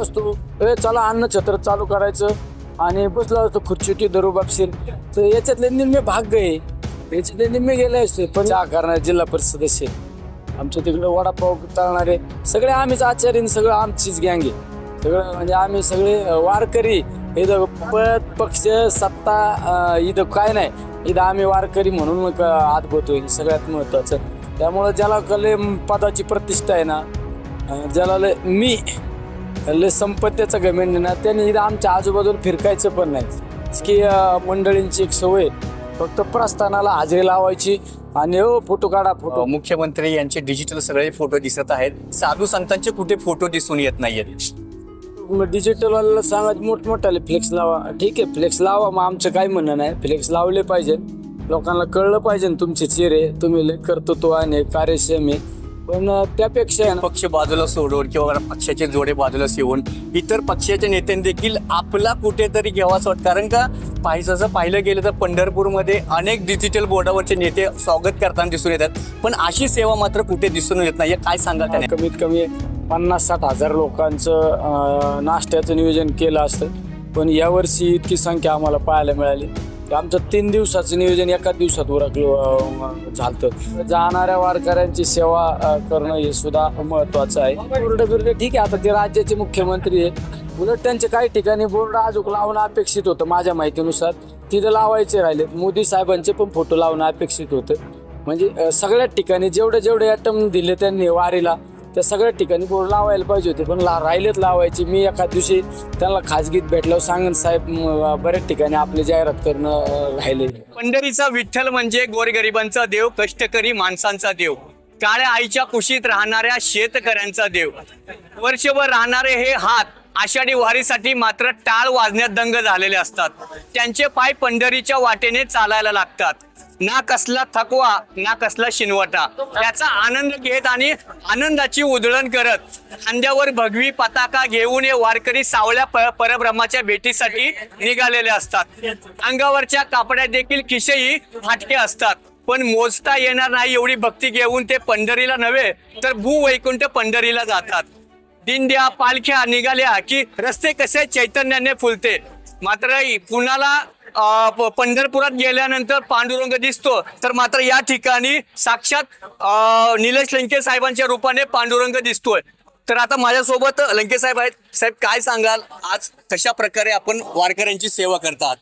असतो. ए चला अन्न छत्र चालू करायचं. आणि बसला असतो खुर्चीटी धरू बापशील तर याच्यातले निम्मे भाग गे याच्यातले निम्मे गेले असते. पण चहा करणारे जिल्हा परिषद सदस्य आमच्या तिकडे वडापाव चालणारे सगळे आम्हीच आचार्य सगळं आमचीच गँग आहे. सगळं म्हणजे आम्ही सगळे वारकरी. इथं पद पक्ष सत्ता इथं काय नाही. इथं आम्ही वारकरी म्हणून मग आत होतोय सगळ्यात महत्वाचं. त्यामुळं ज्याला कले पदाची प्रतिष्ठा आहे ना ज्याला लय- मी लय संपत्तीचा घमेंड ना त्यांनी इथं आमच्या आजूबाजूला फिरकायचं पण नाही. की मंडळींची एक सवय. फक्त प्रस्थानाला हजेरी लावायची आणि हो फोटो काढा फोटो. मुख्यमंत्री यांचे डिजिटल सगळे फोटो दिसत आहेत. साधू संतांचे कुठे फोटो दिसून येत नाहीयेत? डिजिटल वाल्याला सांगायचं मोठमोठाले फ्लेक्स लावा. ठीक आहे फ्लेक्स लावा. मग आमचं काय म्हणणं नाही. फ्लेक्स लावले पाहिजे लोकांना कळलं पाहिजे तुमचे चेहरे. तुम्ही लय कर्तृत्व आहे कार्यक्षम आहे. पण त्यापेक्षा आहे ना, पक्ष बाजूला सोडून किंवा पक्षाचे जोडे बाजूला ठेवून इतर पक्षाच्या नेत्यांनी देखील आपला कुठेतरी घ्यावाच वाटत. कारण का पाहिजे जसं पाहिलं गेलं तर पंढरपूरमध्ये अनेक डिजिटल बोर्डावरचे नेते स्वागत करताना दिसून येतात. पण अशी सेवा मात्र कुठे दिसून येत नाही काय सांगाल त्याने? कमीत कमी पन्नास साठ हजार लोकांचं अं, नाश्त्याचं नियोजन केलं असतं. पण यावर्षी इतकी संख्या आम्हाला पाहायला मिळाली. आमचं तीन दिवसाचं नियोजन एका दिवसात उरकलं झालतं. जाणाऱ्या वारकऱ्यांची सेवा करणं हे सुद्धा महत्वाचं आहे. बोर्ड बिर्ड ठीक आहे आता ते राज्याचे मुख्यमंत्री आहे उलट त्यांचे काही ठिकाणी बोर्ड अजून लावणं अपेक्षित होतं माझ्या माहितीनुसार. तिथं लावायचे राहिले मोदी साहेबांचे पण फोटो लावणं अपेक्षित होतं. म्हणजे सगळ्या सगळ्याच ठिकाणी जेवढे जेवढे ॲटम दिले त्यांनी वारीला त्या सगळ्या ठिकाणी बोर्ड लावायला पाहिजे होते पण ला राहिलेत लावायचे. मी एका दिवशी त्यांना खाजगीत भेटल्यावर सांगेन साहेब बऱ्याच ठिकाणी आपली जाहिरात करणं राहिले. पंढरीचा विठ्ठल म्हणजे गोरगरिबांचा देव कष्टकरी माणसांचा देव. काळ्या आईच्या कुशीत राहणाऱ्या शेतकऱ्यांचा देव. वर्षभर राहणारे हे हात आषाढी वारीसाठी मात्र टाळ वाजण्यात दंग झालेले असतात. त्यांचे पाय पंढरीच्या वाटेने चालायला लागतात. ना कसला थकवा ना कसला शिनवटा. याचा आनंद घेत आणि आनंदाची उधळण करत खांद्यावर भगवी पताका घेऊन हे वारकरी सावळ्या प- परब्रह्माच्या भेटीसाठी निघालेले असतात. अंगावरच्या कापड्यात देखील किशेही फाटके असतात. पण मोजता येणार नाही एवढी भक्ती घेऊन ते पंढरीला नव्हे तर भूवैकुंठ पंढरीला जातात. दिंड्या पालख्या निघाल्या की रस्ते कसे चैतन्याने फुलते. मात्र कुणाला पंढरपुरात गेल्यानंतर पांडुरंग दिसतो. तर मात्र या ठिकाणी साक्षात निलेश लंके साहेबांच्या रूपाने पांडुरंग दिसतोय. तर आता माझ्यासोबत लंके साहेब आहेत. साहेब काय सांगाल? आज कशा प्रकारे आपण वारकऱ्यांची सेवा करतात?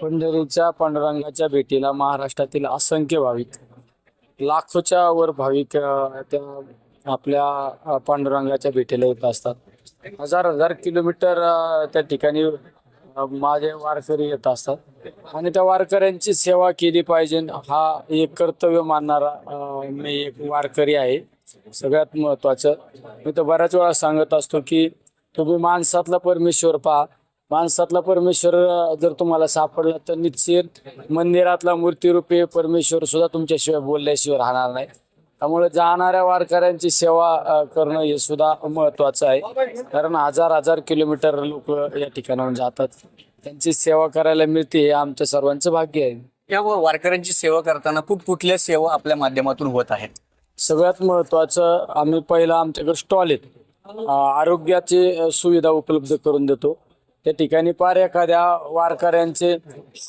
पंढरीच्या पांडुरंगाच्या भेटीला महाराष्ट्रातील असंख्य भाविक लाखोच्या वर भाविक त्या आपल्या पांडुरंगाच्या भेटीला येत असतात. हजार हजार किलोमीटर त्या ठिकाणी माझे वारकरी येत असतात. आणि त्या वारकऱ्यांची सेवा केली पाहिजे. हा एक कर्तव्य मानणारा मी एक वारकरी आहे. सगळ्यात महत्वाचं मी तर बऱ्याच वेळा सांगत असतो की तुम्ही माणसातला परमेश्वर पहा. माणसातला परमेश्वर जर तुम्हाला सापडला तर निश्चित मंदिरातला मूर्तीरूपी परमेश्वर सुद्धा तुमच्याशिवाय बोलल्याशिवाय राहणार नाही. त्यामुळे जाणाऱ्या वारकऱ्यांची सेवा करणं हे सुद्धा महत्वाचं आहे. कारण हजार हजार किलोमीटर लोक या ठिकाणाहून जातात. त्यांची सेवा करायला मिळते हे आमच्या सर्वांचं भाग्य आहे. या वारकऱ्यांची सेवा करताना कुठकुठल्या सेवा आपल्या माध्यमातून होत आहेत? सगळ्यात महत्वाचं आम्ही पहिला आमच्याकडे स्टॉल आहेत. आरोग्याची सुविधा उपलब्ध करून देतो. त्या ठिकाणी पार एखाद्या वारकऱ्यांचे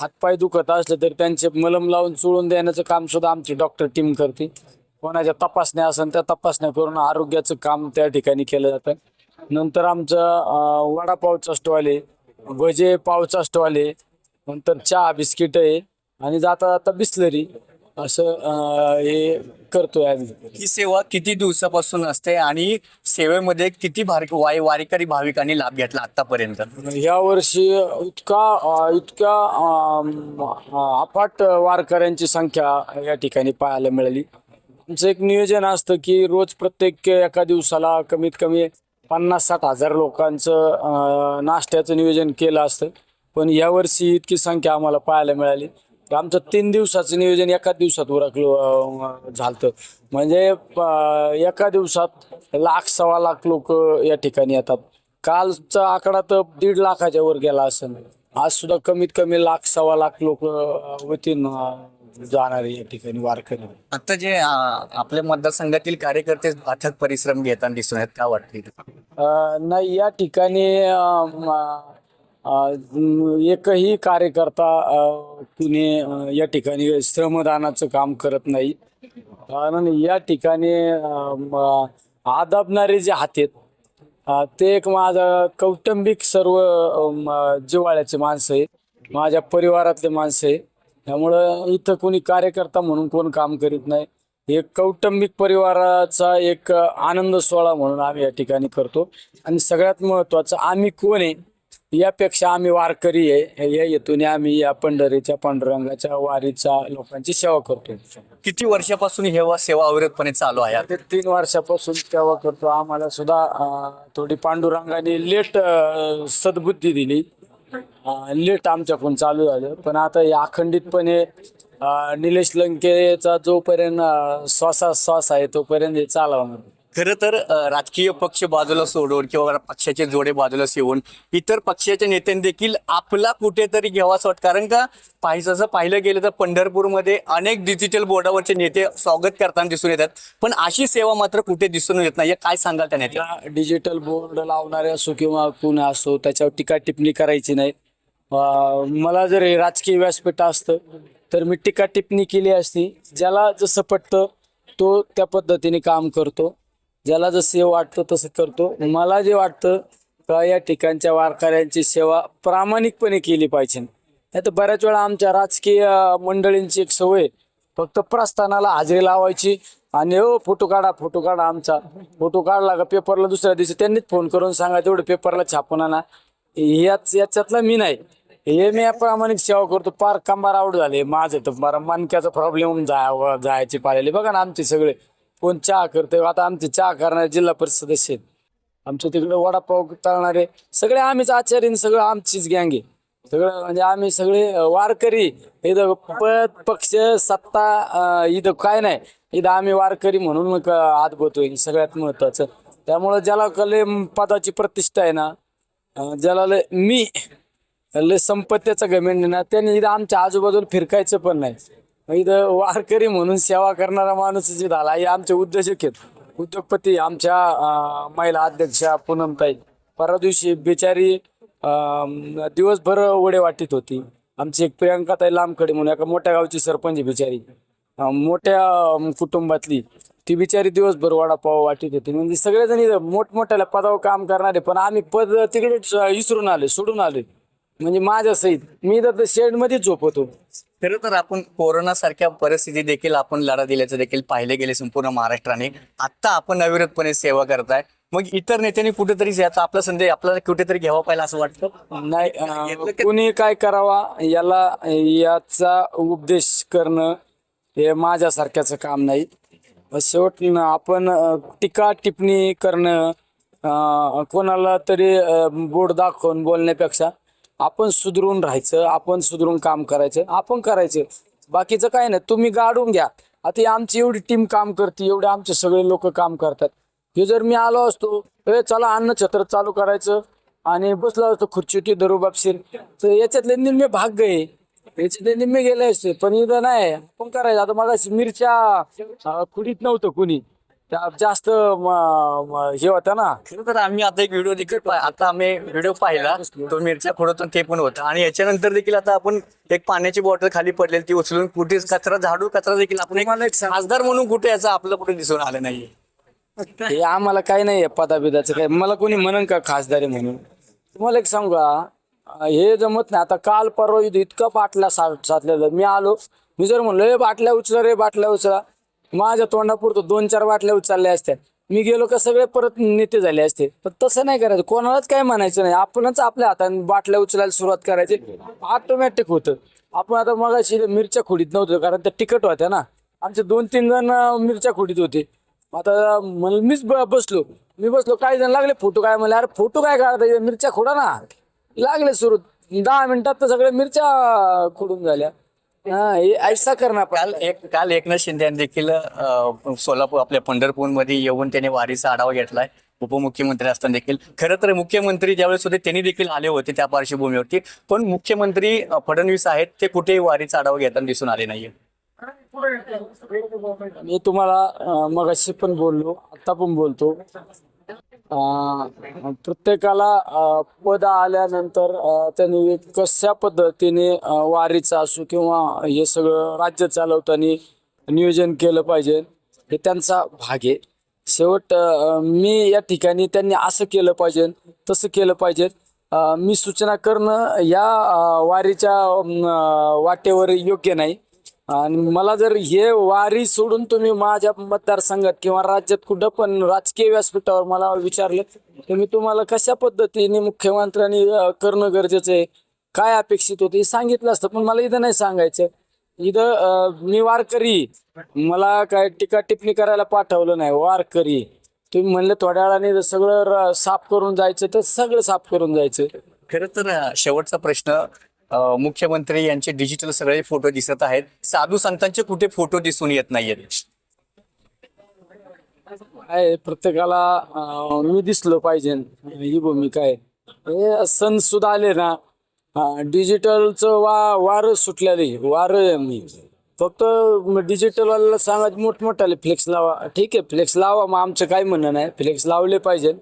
हातपाय दुखत असले तर त्यांचे मलम लावून चोळून देण्याचं काम सुद्धा आमची डॉक्टर टीम करते. कोणाच्या तपासण्या असेल त्या तपासण्या करून आरोग्याचं काम त्या ठिकाणी केलं जातं. नंतर आमचं वडापावचा स्टॉल आहे भजे पावचा स्टॉल आहे नंतर चहा बिस्किट आहे आणि जाता जाता बिस्लरी असं हे करतोय आम्ही. ही सेवा किती दिवसापासून असते आणि सेवेमध्ये किती भार वाय वारकरी भाविकांनी लाभ घेतला आतापर्यंत? ह्या वर्षी इतका अं, अफाट वारकऱ्यांची संख्या या ठिकाणी पाहायला मिळाली. आमचं एक नियोजन असतं की रोज प्रत्येक एका दिवसाला कमीत कमी पन्नास साठ हजार लोकांचं नाश्त्याचं नियोजन केलं असतं. पण यावर्षी इतकी संख्या आम्हाला पाहायला मिळाली. तर आमचं तीन दिवसाचं नियोजन एका दिवसात उरकलं झालं म्हणजे एका दिवसात लाख सव्वा लाख लोक या ठिकाणी येतात. कालचा आकडा तर दीड लाखाच्या वर गेला असं आज सुद्धा कमीत कमी लाख सव्वा लाख लोक वतीन जाणारे या ठिकाणी वारकरी. आता जे आपल्या मतदारसंघातील कार्यकर्ते अथक परिश्रम घेताना दिसून आहेत का वाटते अ, नाही या ठिकाणी अ, म, अ, म, एकही कार्यकर्ता अ, कुणी अ, या ठिकाणी श्रमदानाचं काम करत नाही. कारण या ठिकाणी अ, म, आदाबणारे जे हात आहेत अ, ते एक माझा कौटुंबिक सर्व अ, म, जिव्हाळ्याचे माणसं आहे माझ्या परिवारातले माणसं आहे त्यामुळं इथं कोणी कार्यकर्ता म्हणून कोण काम करीत नाही. एक कौटुंबिक परिवाराचा एक आनंद सोहळा म्हणून आम्ही या ठिकाणी करतो. आणि सगळ्यात महत्वाचं आम्ही कोण आहे यापेक्षा आम्ही वारकरी आहे या हेतूने आम्ही या पंढरीच्या पांडुरंगाच्या वारीच्या लोकांची सेवा करतो. किती वर्षापासून हे वा- सेवा अविरतपणे चालू आहे? ते तीन वर्षापासून सेवा करतो. आम्हाला सुद्धा थोडी पांडुरंगाने लेट सद्बुद्धी दिली. लेट आमच्याकडून चालू झालं. पण आता हे अखंडितपणे अं, निलेश लंकेचा जोपर्यंत अं, श्वासा श्वास आहे तोपर्यंत हे चालवणार खरं तर अं, राजकीय पक्ष बाजूला सोडून किंवा पक्षाचे जोडे बाजूला ठेवून इतर पक्षाच्या नेत्यांनी देखील आपला कुठेतरी घ्यावाच वाटत. कारण का पाहिजे जसं पाहिलं गेलं तर पंढरपूरमध्ये अनेक डिजिटल बोर्डावरचे नेते स्वागत करताना दिसून येतात. पण अशी सेवा मात्र कुठे दिसून येत नाही काय सांगाल त्या नेत्या या डिजिटल बोर्ड लावणारे असो किंवा कोण असो त्याच्यावर टीका टिप्पणी करायची नाही. मला जर हे राजकीय व्यासपीठ असतं तर मी टीका टिप्पणी केली असती ज्याला जसं पटतं तो त्या पद्धतीने काम करतो. ज्याला जसं वाटतं तसं करतो. मला जे वाटतं का या ठिकाणच्या वारकऱ्यांची सेवा प्रामाणिकपणे केली पाहिजे. नाही तर बऱ्याच वेळा आमच्या राजकीय मंडळींची एक सवय फक्त प्रस्थानाला हजेरी लावायची आणि हो फोटो काढा फोटो काढा आमचा. फोटो काढला का पेपरला दुसऱ्या दिवशी त्यांनीच फोन करून सांगा तेवढं पेपरला छापून आणा. याच याच्यातला मी नाही. हे मी प्रामाणिक सेवा करतो. पार कंबार आवड झाले. माझं तर मला मनक्याचा प्रॉब्लेम जाय जायचे पाहिले बघा ना आमचे सगळे. कोण चहा करते आता आमचे चहा करणारे जिल्हा परिषद सदस्य आहेत. आमच्या तिकडे वडापाव तळणारे. सगळे आम्हीच आचार्य सगळं आमचीच गँग आहे. सगळं म्हणजे आम्ही सगळे वारकरी. इथं पद पक्ष सत्ता इथं काय नाही. इथं आम्ही वारकरी म्हणून मग आत बोतोय सगळ्यात महत्वाचं. त्यामुळं ज्याला कले पदाची प्रतिष्ठा आहे ना ज्याला लय मी लय संपत्तीचा घमेंड ना त्याने इथं आमच्या आजूबाजूला फिरकायचं पण नाही. इथं वारकरी म्हणून सेवा करणारा माणूस जे झाला. हे आमचे उद्योजक आहेत. उद्योगपती आमच्या महिला अध्यक्षा पूनमताई. परवा दिवशी बिचारी दिवसभर ओढे वाटीत होती. आमची एक प्रियंकाताई लांबकडे म्हणून एका मोठ्या गावची सरपंच बिचारी. मोठ्या कुटुंबातली. ती बिचारी दिवसभर वडापाव वाटीत होती म्हणजे सगळेजण इथं मोठमोठ्याला पदावर काम करणारे पण आम्ही पद तिकडेच विसरून आले सोडून आले म्हणजे माझ्या सहित मी तर शेडमध्येच झोपतो. खरं तर आपण कोरोना सारख्या परिस्थिती देखील आपण लढा दिल्याचं देखील पाहिले गेले संपूर्ण महाराष्ट्राने. आता आपण अविरतपणे सेवा करताय. मग इतर नेत्यांनी कुठेतरी याचा आपला संदेश आपल्याला कुठेतरी घ्यावा पाहिजे असं वाटतं? नाही कोणी काय करावा याला याचा उपदेश करणं हे माझ्यासारख्याचं काम नाही. शेवट आपण टीका टिप्पणी करणं कोणाला तरी बोर्ड दाखवून बोलण्यापेक्षा आपण सुधरून राहायचं आपण सुधरून काम करायचं आपण करायचं. बाकीचं काय नाही तुम्ही गाडून घ्या. आता आमची एवढी टीम काम करते एवढे आमचे सगळे लोक काम करतात. हे जर मी आलो असतो ए चला अन्न छत्र चालू करायचं आणि बसलो असतो खुर्ची धरू बापशीर तर याच्यातले निम्मे भाग आहे याच्यातले निम्मे गेले असते पण इथं नाही. आपण करायचं. आता मग मिरच्या खुडीत नव्हतं कुणी. त्या जास्त म- म- हे होतं ना. खरं तर आम्ही आता एक व्हिडिओ देखील पा- आता आम्ही व्हिडिओ पाहिला. तो मिरच्या खोडतो ते पण होतं. आणि याच्यानंतर देखील आता आपण एक पाण्याची बॉटल खाली पडलेली ती उचलून कुठे कचरा झाडू कचरा देखील आपण एक तुम्हाला एक सांग- खासदार म्हणून कुठे याचं आपलं कुठे दिसून आलं नाही. हे आम्हाला काही नाही पदाबिदाचं काय मला कोणी म्हणन का खासदारी म्हणून? तुम्हाला एक सांगू का? हे जमत नाही. आता काल परवा इथं इतकं बाटल्या सा साचलेलं मी आलो मी जर म्हणलो हे बाटल्या उचला रे बाटल्या उचला. माझ्या तोंडापुरतं दोन चार बाटल्या उचलल्या असत्या. मी गेलो का सगळे परत नेते झाले असते. पण तसं नाही करायचं. कोणालाच काय म्हणायचं नाही. आपणच आपल्या हाताने बाटल्या उचलायला सुरुवात करायची. ऑटोमॅटिक होतं. आपण आता मगाशी मिरच्या खोडीत नव्हतं कारण त्या तिकट होत्या ना. आमचे दोन तीन जण मिरच्या खोडीत होते. आता मला मीच बसलो. मी बसलो. काही जण लागले फोटो काय? म्हणले अरे फोटो काय काढता? मिरच्या खोडा ना. लागले सुरू. दहा मिनिटात तर सगळ्या मिरच्या खोडून झाल्या. हा हे ऐसा करणार काल एक काल एकनाथ शिंदे यांनी देखील अं, सोलापूर आपल्या पंढरपूरमध्ये येऊन त्याने वारीचा आढावा घेतलाय. उपमुख्यमंत्री असताना देखील. खरं तर मुख्यमंत्री ज्यावेळेस होते त्यांनी देखील आले होते त्या पार्श्वभूमीवरती. पण मुख्यमंत्री अं, फडणवीस आहेत ते कुठेही वारीचा आढावा घेताना दिसून आले नाहीये. मी तुम्हाला अं, मगाशी पण बोललो आता पण बोलतो. प्रत्येकाला पद आल्यानंतर त्यांनी कशा पद्धतीने वारीचं असो किंवा हे सगळं राज्य चालवताना नियोजन केलं पाहिजे हे त्यांचा भाग आहे. शेवट मी या ठिकाणी त्यांनी असं केलं पाहिजे तसं केलं पाहिजे. मी सूचना करणं या वारीच्या वाटेवर योग्य नाही. आणि मला जर हे वारी सोडून तुम्ही माझ्या मतदारसंघात किंवा राज्यात कुठं पण राजकीय व्यासपीठावर मला विचारलं तर मी तुम्हाला कशा पद्धतीने मुख्यमंत्र्यांनी करणं गरजेचं आहे? काय अपेक्षित होते? हे सांगितलं असतं पण मला इथं नाही सांगायचं. इथं मी वारकरी. मला काय टीका टिप्पणी करायला पाठवलं नाही वारकरी. तुम्ही म्हणलं थोड्या वेळाने सगळं साफ करून जायचं तर सगळं साफ करून जायचं. खरं तर शेवटचा प्रश्न मुख्यमंत्री यांचे डिजिटल सगळे फोटो दिसत आहेत. साधू संतांचे कुठे फोटो दिसून येत नाहीयेत? आहे प्रत्येकाला मी दिसलो पाहिजे. ही भूमिका आहे. हे सण सुद्धा आले ना डिजिटलचं वा वार सुटलेले वार मी फक्त डिजिटल वाल्याला सांगायचं मोठमोठाले फ्लेक्स लावा. ठीक आहे फ्लेक्स लावा. मग आमचं काय म्हणणं नाही. फ्लेक्स लावले पाहिजे.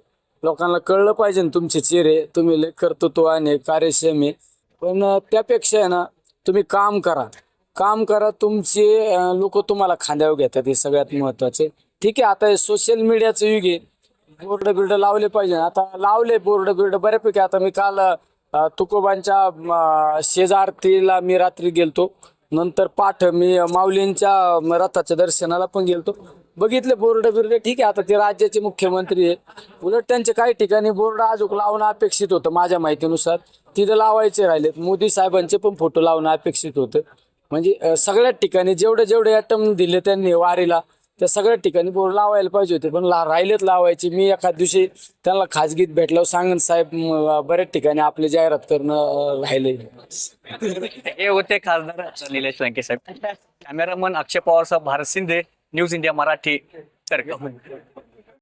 लोकांना कळलं पाहिजे तुमचे चेहरे. तुम्ही लय कर्तृत्व आणि कार्यक्षम आहे. पण त्यापेक्षा आहे ना तुम्ही काम करा. काम करा तुमचे लोक तुम्हाला खांद्यावर घेतात हे सगळ्यात महत्त्वाचे. ठीक आहे आता हे सोशल मीडियाचं युग आहे. बोर्ड बिर्ड लावले पाहिजे. आता लावले बोर्ड बिर्ड बऱ्यापैकी. आता मी काल तुकोबांच्या शेजारतीला मी रात्री गेलतो. नंतर पाठ मी माऊलींच्या रथाच्या दर्शनाला पण गेलतो. बघितले बोर्ड बिर्ड. ठीक आहे आता ते राज्याचे मुख्यमंत्री आहेत. उलट त्यांचे काही ठिकाणी बोर्ड अजून लावणं अपेक्षित होतं माझ्या माहितीनुसार. तिथं लावायचे राहिलेत. मोदी साहेबांचे पण फोटो लावणं अपेक्षित होतं. म्हणजे सगळ्याच ठिकाणी जेवढे जेवढे ॲटम दिले त्यांनी वारीला त्या सगळ्या ठिकाणी बोर्ड लावायला पाहिजे होते. पण ला राहिलेत लावायचे. मी एका दिवशी त्यांना खाजगीत भेटलं सांगन साहेब बऱ्याच ठिकाणी आपली जाहिरात करणं राहिले. हे होते खासदार निलेश लंके साहेब. कॅमेरामन अक्षय पवार साहेब भारत शिंदे न्यूज इंडिया मराठी तर